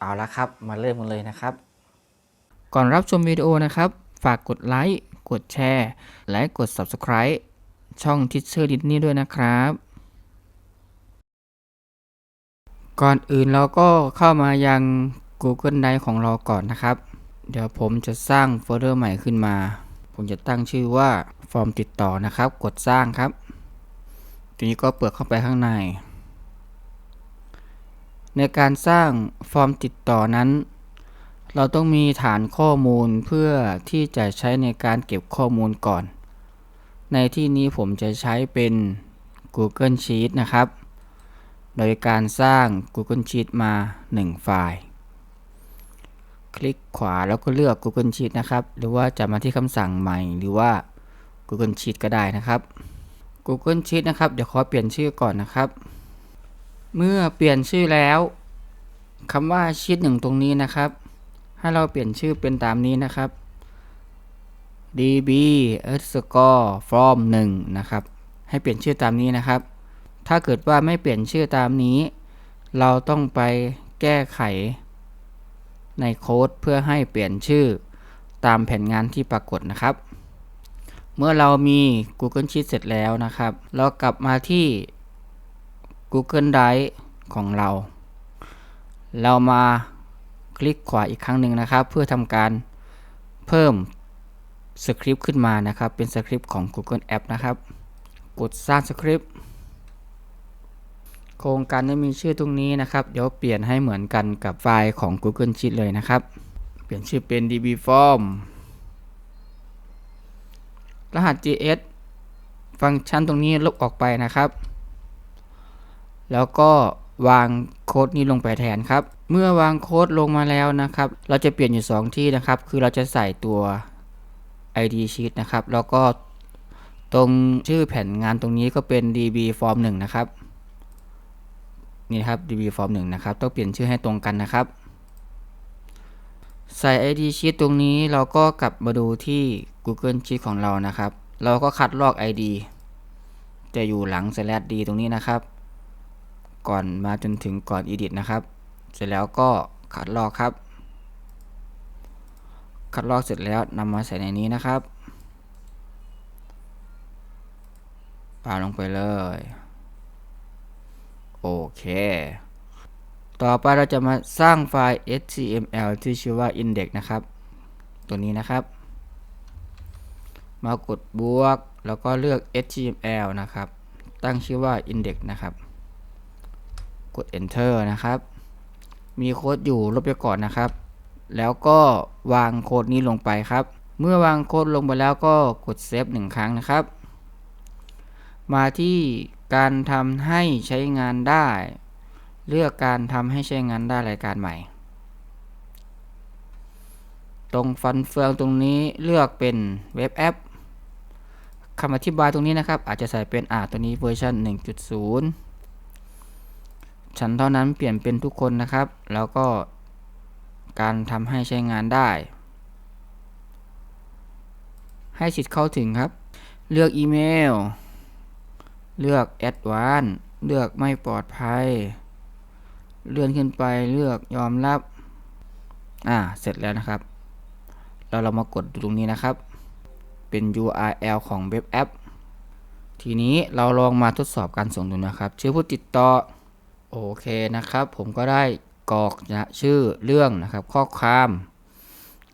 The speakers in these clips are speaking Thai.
เอาละครับ มาเริ่มกันเลยนะครับ ก่อนรับชมวิดีโอนะครับ ฝากกดไลค์ กดแชร์ และกด Subscribe ช่องทิชเชอร์ดิสนี่ด้วยนะครับ ก่อนอื่นเราก็เข้ามายัง Google Drive ของเราก่อนนะครับ เดี๋ยวผมจะสร้างโฟลเดอร์ใหม่ขึ้นมา ผมจะตั้งชื่อว่าฟอร์มติดต่อนะครับ กดสร้างครับ ทีนี้ก็เปิดเข้าไปข้างใน ในการสร้างฟอร์มติดต่อนั้น เราต้องมีฐานข้อมูลเพื่อที่จะใช้ในการเก็บข้อมูลก่อน ในที่นี้ผมจะใช้เป็น Google Sheet นะครับ โดยการสร้าง Google Sheet มา 1 ไฟล์ คลิกขวาแล้วก็เลือก Google Sheet นะครับ หรือว่าจะมาที่คำสั่งใหม่หรือว่า Google Sheet ก็ได้นะครับ Google Sheet นะครับ เดี๋ยวขอเปลี่ยนชื่อก่อนนะครับ เมื่อเปลี่ยนชื่อแล้วคำว่าชีตหนึ่งตรงนี้นะครับ ให้เราเปลี่ยนชื่อเป็นตามนี้นะครับ db underscore from 1นะครับ ให้เปลี่ยนชื่อตามนี้นะครับ ถ้าเกิดว่าไม่เปลี่ยนชื่อตามนี้ เราต้องไปแก้ไข ในโค้ดเพื่อให้เปลี่ยนชื่อตามแผนงานที่ปรากฏนะครับ เมื่อเรามี Google Sheet เสร็จแล้วนะครับ เรากลับมาที่ Google Drive ของเรา เรามาคลิกขวาอีกครั้งหนึ่งนะครับ เพื่อทำการเพิ่มสคริปต์ขึ้นมานะครับ เป็นสคริปต์ของ Google App นะครับ กดสร้างสคริปต์โครงการจะมีชื่อตรงนี้นะครับ เดี๋ยวเปลี่ยนให้เหมือนกันกับไฟล์ของ Google Sheet เลยนะครับ เปลี่ยนชื่อเป็น db form รหัส gs ฟังก์ชันตรงนี้ลบออกไปนะครับ แล้วก็วางโค้ดนี้ลงไปแทนครับ เมื่อวางโค้ดลงมาแล้วนะครับ เราจะเปลี่ยนอยู่ 2 ที่นะครับ คือเราจะใส่ตัว ID sheet นะครับ แล้วก็ตรงชื่อแผ่นงานตรงนี้ก็เป็น db form 1นะครับ นี่ครับ db form 1นะครับ ต้องเปลี่ยนชื่อให้ตรงกันนะครับ ใส่ ID sheet ตรงนี้เราก็กลับมาดูที่ Google Sheet ของเรานะครับ เราก็คัดลอก ID จะอยู่หลัง slash d ตรงนี้นะครับ ก่อนมาจนถึงก่อน edit นะครับ เสร็จแล้วก็คัดลอกครับ คัดลอกเสร็จแล้วนำมาใส่ในนี้นะครับปาลงไปเลย โอเค ต่อไปเราจะมาสร้างไฟล์ html ที่ชื่อว่า index นะครับ ตัวนี้นะครับ มากดบวกแล้วก็เลือก html นะครับ ตั้งชื่อว่า index นะครับ กด enter นะครับ มีโค้ดอยู่ลบไปก่อนนะครับ แล้วก็วางโค้ดนี้ลงไปครับ เมื่อวางโค้ดลงไปแล้วก็กดเซฟหนึ่งครั้งนะครับ มาที่การทำให้ใช้งานได้ เลือกการทำให้ใช้งานได้รายการใหม่ ตรงฟันเฟืองตรงนี้เลือกเป็นเว็บแอปคำอธิบายตรงนี้นะครับ อาจจะใส่เป็นอ่าตัวนี้เวอร์ชัน1.0 ฉันเท่านั้นเปลี่ยนเป็นทุกคนนะครับ แล้วก็การทำให้ใช้งานได้ ให้สิทธิ์เข้าถึงครับ เลือกอีเมล เลือก Advanced เลือกไม่ปลอดภัย เลื่อนขึ้นไปเลือกยอมรับ อ่า เสร็จแล้วนะครับ เราเรามากดตรงนี้นะครับ เป็น URL ของเว็บแอป ทีนี้เราลองมาทดสอบการส่งดูนะครับ ชื่อผู้ติดต่อ โอเคนะครับ ผมก็ได้กรอกนะชื่อเรื่องนะครับ ข้อความ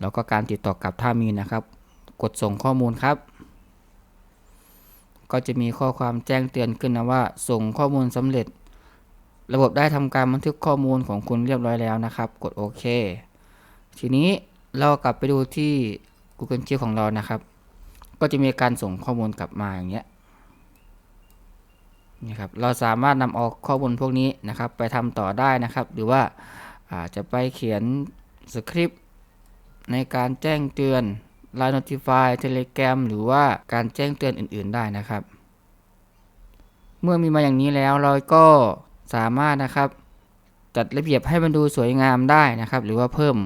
แล้วก็การติดต่อกลับถ้ามีนะครับ กดส่งข้อมูลครับ ก็จะมีข้อความแจ้งเตือนขึ้นนะว่า ส่งข้อมูลสำเร็จ ระบบได้ทำการบันทึกข้อมูลของคุณเรียบร้อยแล้วนะครับ กดโอเค ทีนี้เรากลับไปดูที่ Google Sheet ของเรานะครับ ก็จะมีการส่งข้อมูลกลับมาอย่างเงี้ย นี่ครับเราสามารถนำเอาข้อมูลพวกนี้นะครับ ไปทำต่อได้นะครับ หรือว่าอาจจะไปเขียนสคริปต์ในการแจ้งเตือน Line Notify Telegram หรือว่าการแจ้งเตือนอื่น ๆ ได้นะครับ เมื่อมีมาอย่างนี้แล้วเราก็สามารถนะครับจัดระเบียบให้มันดูสวยงามได้นะครับ หรือว่าเพิ่ม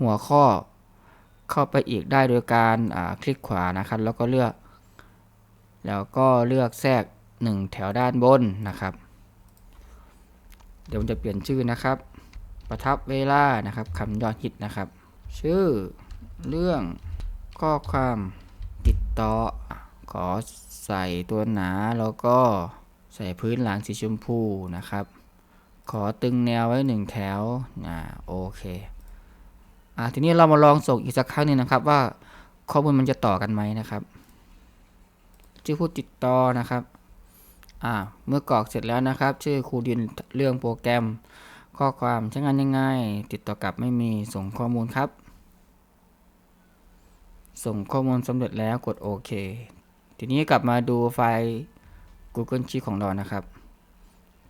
หัวข้อเข้าไปอีกได้โดยการคลิกขวานะครับ แล้วก็เลือก แล้วก็เลือกแทรก 1 แถวด้านบนนะครับ เดี๋ยวผมจะเปลี่ยนชื่อนะครับ ประทับเวลานะครับคำยอดฮิตนะครับ ชื่อเรื่องข้อความติดต่อ ขอใส่ตัวหนาแล้วก็ใส่พื้นหลังสีชมพูนะครับ ขอตึงแนวไว้หนึ่งแถวอ่าโอเคอ่าทีนี้เรามาลองส่งอีกสักครั้งหนึงนะครับว่าข้อมูลมันจะต่อกันไหมนะครับ ชื่อผู้ติดต่อนะครับ อ่าเมื่อกรอกเสร็จแล้วนะครับ ชื่อครูดินเรื่องโปรแกรม ข้อความใช้งานยังไงติดต่อกลับไม่มีส่งข้อมูลครับ ส่งข้อมูลสำเร็จแล้วกดโอเคทีนี้กลับมาดูไฟล์ Google Sheet ของเรานะครับ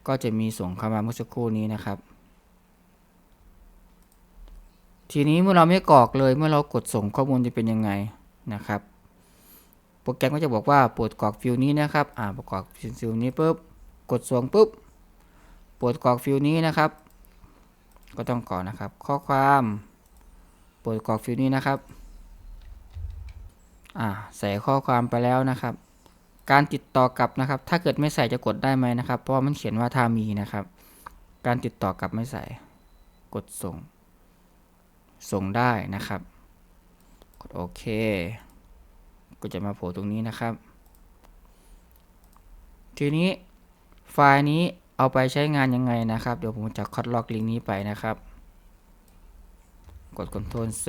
ก็จะมีส่งเข้ามาเมื่อสักครู่นี้นะครับ ทีนี้เมื่อเราไม่กรอกเลยเมื่อเรากดส่งข้อมูลจะเป็นยังไงนะครับ โปรแกรมก็จะบอกว่าโปรดกรอกฟิลนี้นะครับอ่าประกอบฟิลนี้ปุ๊บกดส่งปุ๊บโปรดกรอกฟิลนี้นะครับ ก็ต้องกรอกนะครับ ข้อความโปรดกรอกฟิลนี้นะครับอ่าใส่ข้อความไปแล้วนะครับ การติดต่อกลับนะครับ ถ้าเกิดไม่ใส่จะกดได้ไหมนะครับ เพราะมันเขียนว่าถ้ามีนะครับ การติดต่อกลับไม่ใส่ กดส่ง ส่งได้นะครับ กดโอเค ก็จะมาโผล่ตรงนี้นะครับ ทีนี้ไฟล์นี้เอาไปใช้งานยังไงนะครับ เดี๋ยวผมจะคัดลอกลิงก์นี้ไปนะครับ กด Ctrl C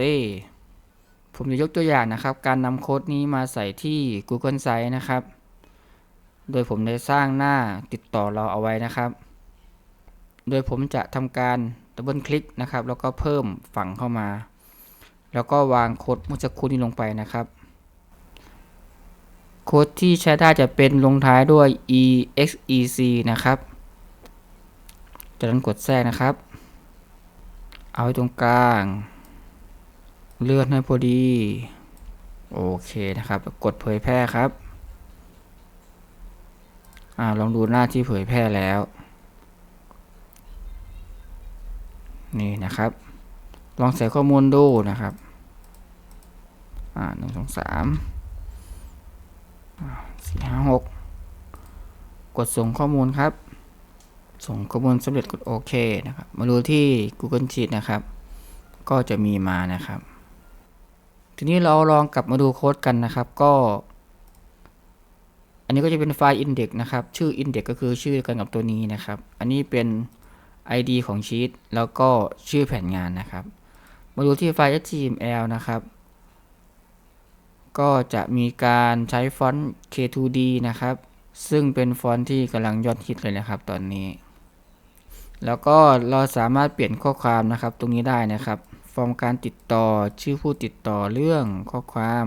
ผมจะยกตัวอย่างนะครับ การนำโค้ดนี้มาใส่ที่ Google Sites นะครับ โดยผมได้สร้างหน้าติดต่อเราเอาไว้นะครับ โดยผมจะทำการดับเบิลคลิกนะครับ แล้วก็เพิ่มฝั่งเข้ามา แล้วก็วางโค้ดเมื่อสักครู่นี้ลงไปนะครับ โค้ดที่ใช้ได้จะเป็นลงท้ายด้วย exec นะครับ จากนั้นกดแทรกนะครับ เอาไว้ตรงกลาง เลื่อนให้พอดี โอเคนะครับ กดเผยแพร่ครับอลองดูหน้าที่เผยแพร่แล้ว นี่นะครับ ลองใส่ข้อมูลดูนะครับ อ่าหนึ่งสองสาม สี่ห้าหกกดส่งข้อมูลครับ ส่งข้อมูลสำเร็จกดโอเคนะครับ มาดูที่ Google Sheet นะครับ ก็จะมีมานะครับ ทีนี้เราลองกลับมาดูโค้ดกันนะครับก็ อันนี้ก็จะเป็นไฟล์ index นะครับ ชื่อ index ก็คือชื่อกันกับตัวนี้นะครับ อันนี้เป็น ID ของชีตแล้วก็ชื่อแผนงานนะครับ มาดูที่ไฟล์ HTML นะครับ ก็จะมีการใช้ฟอนต์ K2D นะครับ ซึ่งเป็นฟอนต์ที่กำลังยอดฮิตเลยนะครับตอนนี้ แล้วก็เราสามารถเปลี่ยนข้อความนะครับ ตรงนี้ได้นะครับ ฟอร์มการติดต่อชื่อผู้ติดต่อเรื่องข้อความ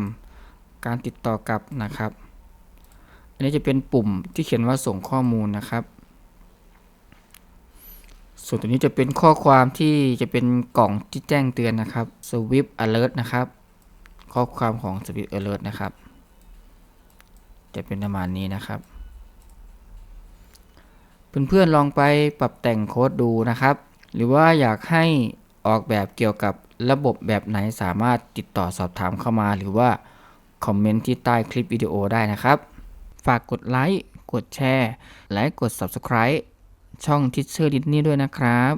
การติดต่อกลับนะครับ อันนี้จะเป็นปุ่มที่เขียนว่าส่งข้อมูลนะครับ ส่วนตัวนี้จะเป็นข้อความที่จะเป็นกล่องที่แจ้งเตือนนะครับ Swift Alert นะครับ ข้อความของ Swift Alert นะครับ จะเป็นประมาณนี้นะครับ เพื่อนๆลองไปปรับแต่งโค้ดดูนะครับ หรือว่าอยากให้ออกแบบเกี่ยวกับระบบแบบไหนสามารถติดต่อสอบถามเข้ามาหรือว่าคอมเมนต์ที่ใต้คลิปวิดีโอได้นะครับ ฝากกดไลค์ กดแชร์ และกด Subscribe ช่องทิชเชอร์ดิสนี่ด้วยนะครับ